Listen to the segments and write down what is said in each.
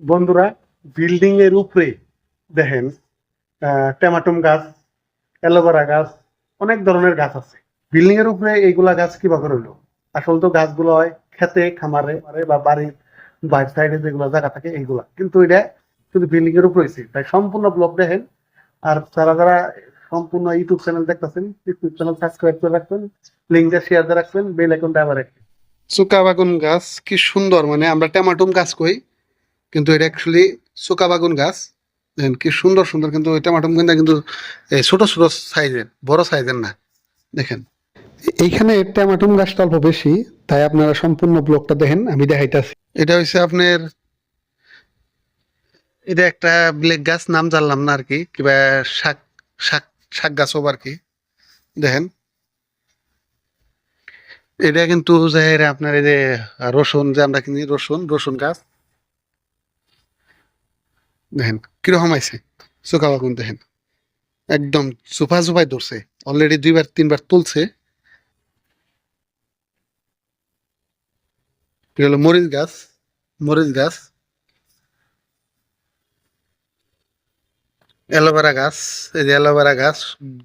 বন্ধুরা বিল্ডিং এর উপরে দেখেন টমেটোম গাছ, অ্যালোভেরা গাছ, অনেক ধরনের গাছ আছে। বিল্ডিং এর উপরে এইগুলা গাছ কীভাবে রইল? আসল তো গাছগুলো হয় খেতে, খামারে মারে বা বাড়ির বাইর সাইডে যেগুলো জায়গা থাকে এইগুলা। কিন্তু এটা শুধু বিল্ডিং এর উপরে হয়েছে। তাই সম্পূর্ণ ব্লগ দেখেন। আর যারা যারা সম্পূর্ণ ইউটিউব চ্যানেল দেখতেছেন ইউটিউব চ্যানেল সাবস্ক্রাইব করে রাখবেন লিঙ্কটা শেয়ার দিয়ে রাখবেন বেল আইকনটা আবার রাখবেন। চুকা বাগুন গাছ কি সুন্দর মানে আমরা টমাটোম গাছ কই। কিন্তু এটা অ্যাকচুয়ালি চুকা বাগুন গাছ। দেখেন কি সুন্দর সুন্দর। কিন্তু ওই টমাটোম কিন্তু কিন্তু ছোট ছোট সাইজের, বড় সাইজের না। দেখেন, এইখানে টমাটোম গাছটা অল্প বেশি, তাই আপনারা সম্পূর্ণ ব্লকটা দেখেন, আমি দেখাইতাছি। এটা হচ্ছে আপনার, এটা একটা ব্লেক গাছ, নাম জানলাম না আর কি কিবা শাক শাক শাক গাছ আর কি দেখেন, এটা কিন্তু যে আপনার এই যে রসুন যে আমরা কিনি, রসুন রসুন গাছ। দেখেন, কীরকম আইছে? চোখা বাগুন দেখেন। একদম চুপা চুপাই ধরছে। অলরেডি দুইবার, তিনবার তুলছে। হলো মরিচ গাছ। মরিচ গাছ। অ্যালোভেরা গাছ। এই যে অ্যালোভেরা গাছ,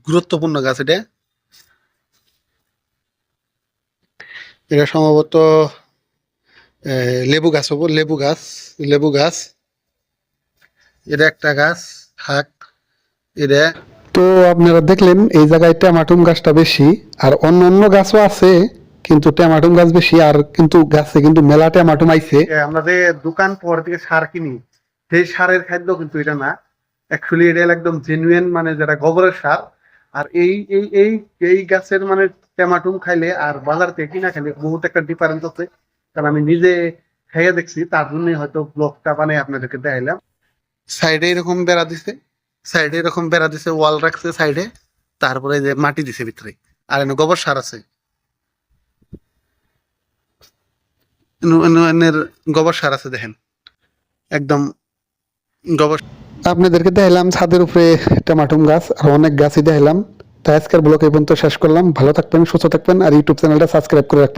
গুরুত্বপূর্ণ গাছ এটা। এটা সম্ভবত লেবু গাছ হব। লেবু গাছ লেবু গাছ। এটা একটা গাছ শাক এটা। তো আপনারা দেখলেন এই জায়গায় ট্যামাটুম গাছটা বেশি আর অন্য অন্য গাছও আছে কিন্তু ট্যামাটুম গাছ বেশি আর কিন্তু গাছে কিন্তু মেলা ট্যামাটুম আইছে। আমরা যে দোকান পর থেকে সার কিনি সেই সারের খাদ্য কিন্তু এটা না। অ্যাকচুয়ালি এটা একদম জেনুইন মানে যেটা গোবরের সার। আর এই এই এই এই গাছের মানে টমাটুম খাইলে আর বাজার থেকে কিনা খাইলে বহুত একটা ডিফারেন্স আছে। কারণ আমি নিজে খাইয়ে দেখছি তার জন্য হয়তো ব্লগটা মানে আপনাদেরকে দেখাইলাম। সাইডে এরকম বেড়া দিছে, সাইডে এরকম বেড়া দিছে, ওয়াল রাখছে সাইডে, তারপরে যে মাটি দিছে ভিতরে, আর এনে গোবর সার আছে। গোবর সার আছে দেখেন, একদম গোবর আপনাদেরকে দেখালাম ছাদের উপরে টমাটুম গাছ, আর অনেক গাছই দেখালাম তাই আজকের ব্লগ এই পর্যন্ত শেষ করলাম। ভালো থাকবেন, সুস্থ থাকবেন, আর ইউটিউব চ্যানেলটা সাবস্ক্রাইব করে রাখবেন।